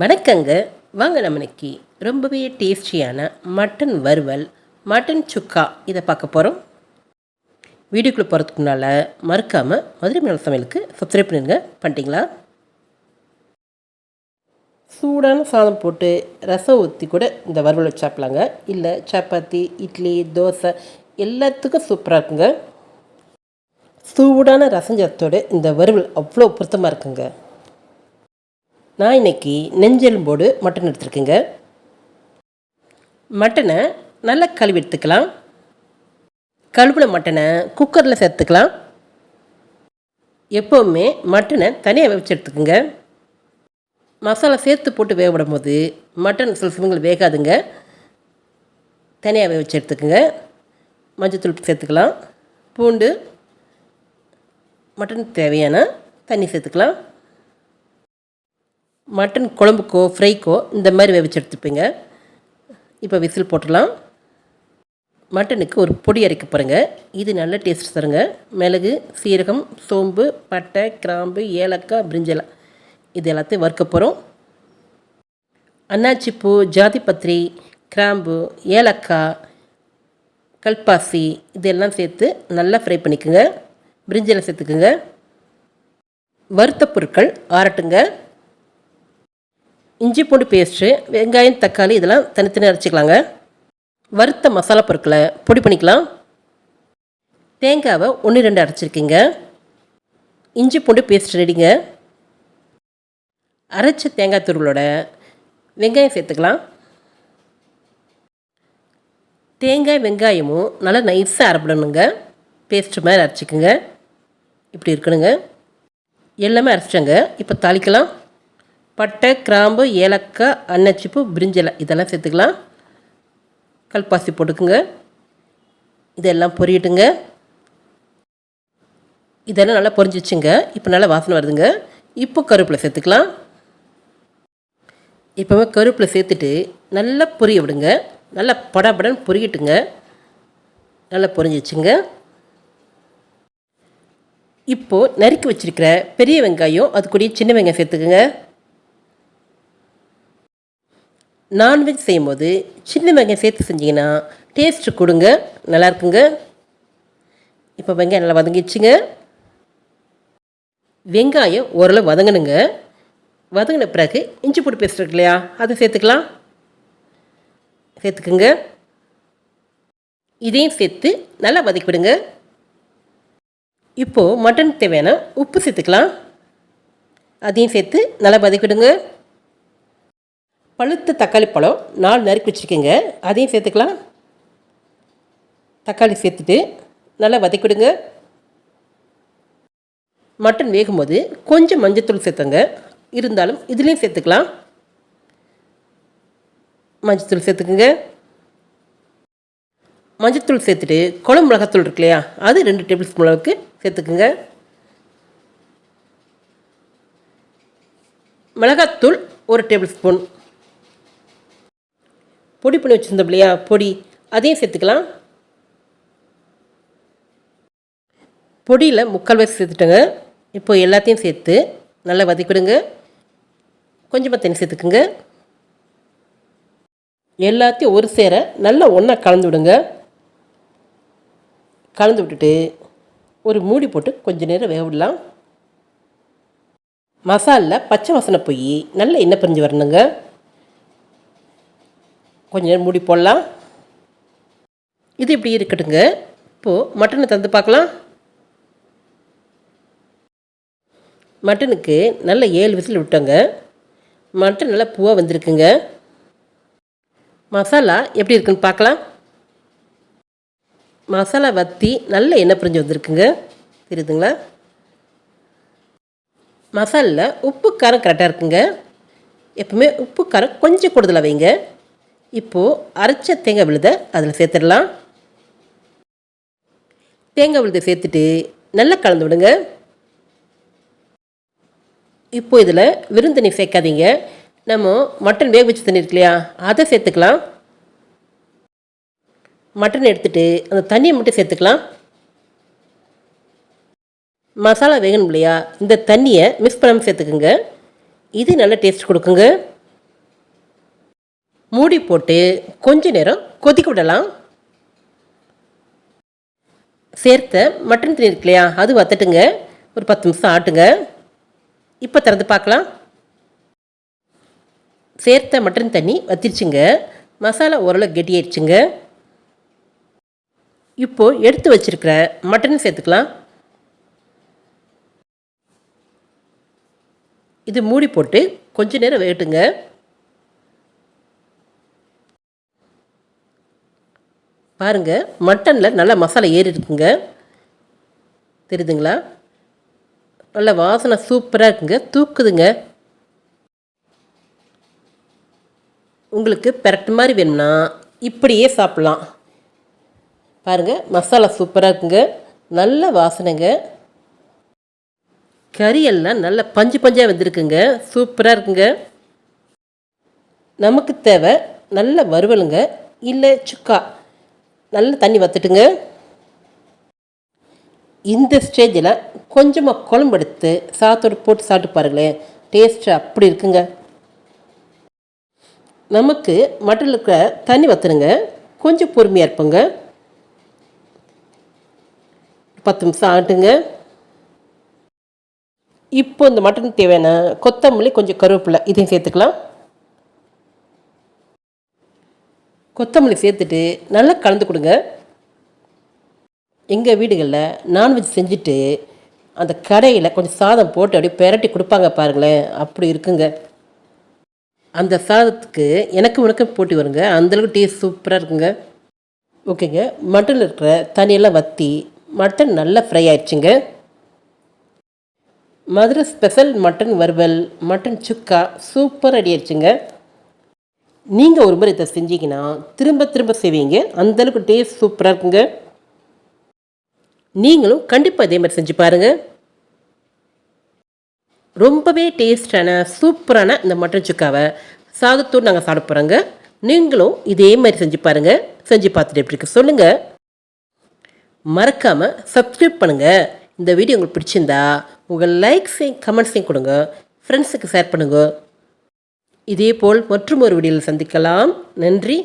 வணக்கங்க. வாங்க நம்ம இன்னைக்கு ரொம்பவே டேஸ்டியான மட்டன் வறுவல் மட்டன் சுக்கா இதை பார்க்க போகிறோம் வீடியோக்குள்ளே போகிறதுக்கு முன்னால் மறக்காமல் மதுரை மேல் சமையலுக்கு சப்ஸ்கிரைப் பண்ணிடுங்க. பண்ணிட்டீங்களா? சூடான சாதம் போட்டு ரசம் ஊற்றி கூட இந்த வறுவல் வச்சு சாப்பிட்லாங்க. இல்லை சப்பாத்தி இட்லி தோசை எல்லாத்துக்கும் சூப்பராக இருக்குங்க. சூடான ரசஞ்சத்தோடு இந்த வறுவல் அவ்வளோ பொருத்தமாக இருக்குங்க. நான் இன்னைக்கு நெஞ்செலும்போடு மட்டன் எடுத்துருக்கேங்க. மட்டனை நல்லா கழுவி எடுத்துக்கலாம் கழுவுன மட்டனை குக்கரில் சேர்த்துக்கலாம். எப்போவுமே மட்டனை தனியாக வேவிச்சு எடுத்துக்கோங்க. மசாலா சேர்த்து போட்டு வேக விடும் போது மட்டன் சில சமயங்கள் வேகாதுங்க. தனியாக வேவிச்சு எடுத்துக்கோங்க. மஞ்சத்தூள் சேர்த்துக்கலாம். பூண்டு மட்டன் தேவையான தண்ணி சேர்த்துக்கலாம். மட்டன் குழம்புக்கோ ஃப்ரைக்கோ இந்த மாதிரி வேவிச்சு எடுத்துப்பீங்க. இப்போ விசில் போட்டுடலாம். மட்டனுக்கு ஒரு பொடி அரைக்க போகிறேங்க இது நல்ல டேஸ்ட் தருங்க. மிளகு சீரகம் சோம்பு பட்டை கிராம்பு ஏலக்காய் பிரிஞ்சலாம் இது எல்லாத்தையும் வறுக்க போகிறோம் அன்னாச்சிப்பூ ஜாதிபத்திரி கிராம்பு ஏலக்காய் கல்பாசி இதெல்லாம் சேர்த்து நல்லா ஃப்ரை பண்ணிக்கோங்க. பிரிஞ்சலை சேர்த்துக்குங்க. வறுத்த பொருட்கள் ஆரட்டுங்க இஞ்சி பூண்டு பேஸ்ட்டு வெங்காயம் தக்காளி இதெல்லாம் தனித்தனி அரைச்சிக்கலாங்க. வறுத்த மசாலா பொருட்களை பொடி பண்ணிக்கலாம். தேங்காவை ஒன்று ரெண்டு அரைச்சிருக்கீங்க. இஞ்சி பூண்டு பேஸ்ட் ரெடிங்க. அரைச்ச தேங்காய் துருவலோட வெங்காயம் சேர்த்துக்கலாம். தேங்காய் வெங்காயமும் நல்லா நைஸாக அரைப்படணுங்க. பேஸ்ட்டு மாதிரி அரைச்சிக்கோங்க. இப்படி இருக்கணுங்க. எல்லாமே அரைச்சிட்டோங்க. இப்போ தாளிக்கலாம். பட்டை கிராம்பு ஏலக்காய் அன்னச்சிப்பு பிரிஞ்சலை. இதெல்லாம் சேர்த்துக்கலாம். கல்பாசி போட்டுக்குங்க. இதெல்லாம் பொரியட்டுங்க. இதெல்லாம் நல்லா பொரிஞ்சிச்சுங்க. இப்போ நல்லா வாசனை வருதுங்க. இப்போ கருப்பில் சேர்த்துக்கலாம். இப்போவே கருப்பில் சேர்த்துட்டு நல்லா பொரிய விடுங்க. நல்லா படபடன்னு பொரியட்டுங்க. நல்லா பொரிஞ்சிச்சுங்க. இப்போது நறுக்கி வச்சுருக்கிற பெரிய வெங்காயம் அது கூடயே சின்ன வெங்காயம் சேர்த்துக்குங்க. நான்வெஜ் செய்யும்போது சின்ன வெங்காயம் சேர்த்து செஞ்சிங்கன்னா டேஸ்ட்டு கொடுங்க. நல்லா இருக்குங்க. இப்போ வெங்காயம் நல்லா வதங்கிடுச்சுங்க. வெங்காயம் ஓரளவு வதங்கணுங்க. வதங்கின பிறகு இஞ்சி பூண்டு பேஸ்ட் இருக்கு இல்லையா அதை சேர்த்துக்கலாம். சேர்த்துக்குங்க. இதையும் சேர்த்து நல்லா வதக்கி விடுங்க. இப்போது மட்டன் தேவையான உப்பு சேர்த்துக்கலாம். அதையும் சேர்த்து நல்லா வதக்கி விடுங்க. பழுத்த தக்காளி பழம் நாலு நறுக்கி வச்சுருக்கேங்க. அதையும் சேர்த்துக்கலாம். தக்காளி சேர்த்துட்டு நல்லா வதக்கி விடுங்க மட்டன் வேகும்போது கொஞ்சம் மஞ்சத்தூள் சேர்த்துங்க. இருந்தாலும் இதுலேயும் சேர்த்துக்கலாம். மஞ்சத்தூள் சேர்த்துக்குங்க. மஞ்சத்தூள் சேர்த்துட்டு குழம்பு மிளகாத்தூள் இருக்கு இல்லையா? அது ரெண்டு டேபிள் ஸ்பூன் அளவுக்கு சேர்த்துக்குங்க. மிளகாத்தூள் ஒரு டேபிள் ஸ்பூன். பொடி பண்ணி வச்சுருந்தோம் இல்லையா? பொடி. அதையும் சேர்த்துக்கலாம். பொடியில் முக்கால் வயசு சேர்த்துட்டோங்க. இப்போ எல்லாத்தையும் சேர்த்து நல்லா வதக்கிவிடுங்க கொஞ்சமாக தண்ணி சேர்த்துக்குங்க. எல்லாத்தையும் ஒரு சேர நல்லா ஒன்றா கலந்து விடுங்க. கலந்து விட்டுட்டு ஒரு மூடி போட்டு கொஞ்சம் நேரம் வேக விடலாம். மசாலில் பச்சை வாசனை போய் நல்லா எண்ணெய் பிரிஞ்சு வரணுங்க. கொஞ்ச நேரம் மூடி போடலாம். இது இப்படி இருக்கட்டுங்க. இப்போது மட்டனை தந்து பார்க்கலாம். மட்டனுக்கு நல்ல ஏழு விசில் விட்டோங்க. மட்டன் நல்லா பூவாக வந்திருக்குங்க. மசாலா எப்படி இருக்குன்னு பார்க்கலாம். மசாலா வற்றி நல்ல எண்ணெய் பிரிஞ்சு வந்திருக்குங்க. தெரியுதுங்களா? மசாலில் உப்பு காரம் கரெக்டாக இருக்குங்க. எப்பவுமே உப்பு காரம் கொஞ்சம் கூடுதலாக வைங்க. இப்போது அரைச்ச தேங்காய் விழுதை அதில் சேர்த்துடலாம். தேங்காய் விழுதை சேர்த்துட்டு நல்லா கலந்து விடுங்க. இப்போ இதில் வெறும் தண்ணி சேர்க்காதீங்க. நம்ம மட்டன் வேக வச்சு தண்ணி இருக்கு இல்லையா அதை சேர்த்துக்கலாம். மட்டன் எடுத்துட்டு அந்த தண்ணியை மட்டும் சேர்த்துக்கலாம். மசாலா வேகணும் இல்லையா இந்த தண்ணியை மிக்ஸ் பண்ணாமல் சேர்த்துக்குங்க. இது நல்ல டேஸ்ட் கொடுக்குங்க. மூடி போட்டு கொஞ்ச நேரம் கொதிக்க விடலாம். சேர்த்த மட்டன் தண்ணி இருக்கு இல்லையா அது வத்தட்டுங்க ஒரு பத்து நிமிஷம் ஆட்டுங்க. இப்போ திறந்து பார்க்கலாம். சேர்த்த மட்டன் தண்ணி வத்திருச்சுங்க. மசாலா ஓரளவு கெட்டியாயிடுச்சுங்க இப்போது எடுத்து வச்சிருக்கிற மட்டன் சேர்த்துக்கலாம். இது மூடி போட்டு கொஞ்ச நேரம் வேட்டுங்க பாருங்க மட்டனில் நல்லா மசாலா ஏறி இருக்குங்க. தெரியுதுங்களா? நல்ல வாசனை சூப்பராக இருக்குங்க. தூக்குதுங்க. உங்களுக்கு பெரட்டு மாதிரி வேணும்னா இப்படியே சாப்பிட்லாம். பாருங்கள் மசாலா சூப்பராக இருக்குங்க. நல்ல வாசனைங்க. கறியெல்லாம் நல்ல பஞ்சு பஞ்சாக வந்திருக்குங்க. சூப்பராக இருக்குங்க. நமக்கு தேவை நல்ல வறுவலுங்க. இல்லை சுக்கா. நல்ல தண்ணி வத்துட்டுங்க. இந்த ஸ்டேஜில் கொஞ்சமாக குழம்பு எடுத்து சாத்தோடு போட்டு சாப்பிட்டு பாருங்களேன். டேஸ்ட்டு அப்படி இருக்குங்க. நமக்கு மட்டனில் இருக்கிற தண்ணி வத்துருங்க. கொஞ்சம் பொறுமையாக இருப்போங்க. பத்து நிமிஷம் ஆகட்டுங்க. இப்போ இந்த மட்டன் தேவையான கொத்தமல்லி கொஞ்சம் கருவேப்பிலை இதையும் சேர்த்துக்கலாம். கொத்தமல்லி சேர்த்துட்டு நல்லா கலந்து கொடுங்க. எங்கள் வீடுகளில் நான்வெஜ் செஞ்சுட்டு அந்த கடையில் கொஞ்சம் சாதம் போட்டு அப்படியே பெரட்டி கொடுப்பாங்க பாருங்களேன். அப்படி இருக்குங்க. அந்த சாதத்துக்கு எனக்கு உனக்கு போட்டி வருங்க. அந்தளவுக்கு டேஸ்ட் சூப்பராக இருக்குங்க. ஓகேங்க. மட்டனில் இருக்கிற தண்ணியெல்லாம் வற்றி மட்டன் நல்லா ஃப்ரை ஆயிடுச்சுங்க. மதுரை ஸ்பெஷல் மட்டன் வறுவல் மட்டன் சுக்கா சூப்பர் ரெடி ஆயிடுச்சுங்க. நீங்கள் ஒரு முறை இதை செஞ்சீங்கன்னா திரும்ப திரும்ப செய்வீங்க. அந்தளவுக்கு டேஸ்ட் சூப்பராக இருக்குங்க. நீங்களும் கண்டிப்பாக இதே மாதிரி செஞ்சு பாருங்கள் ரொம்பவே டேஸ்டான சூப்பரான இந்த மட்டன் சுக்காவை சாதத்தோடு நாங்கள் சாப்பிட போகிறோங்க நீங்களும் இதே மாதிரி செஞ்சு பாருங்கள் செஞ்சு பார்த்துட்டு எப்படி இருக்கு சொல்லுங்கள் மறக்காமல் சப்ஸ்கிரைப் பண்ணுங்கள் இந்த வீடியோ உங்களுக்கு பிடிச்சிருந்தா உங்கள் லைக்ஸையும் கமெண்ட்ஸையும் கொடுங்க. ஃப்ரெண்ட்ஸுக்கு ஷேர் பண்ணுங்கள் இதேபோல் மற்றும் ஒரு விடியில் சந்திக்கலாம். நன்றி.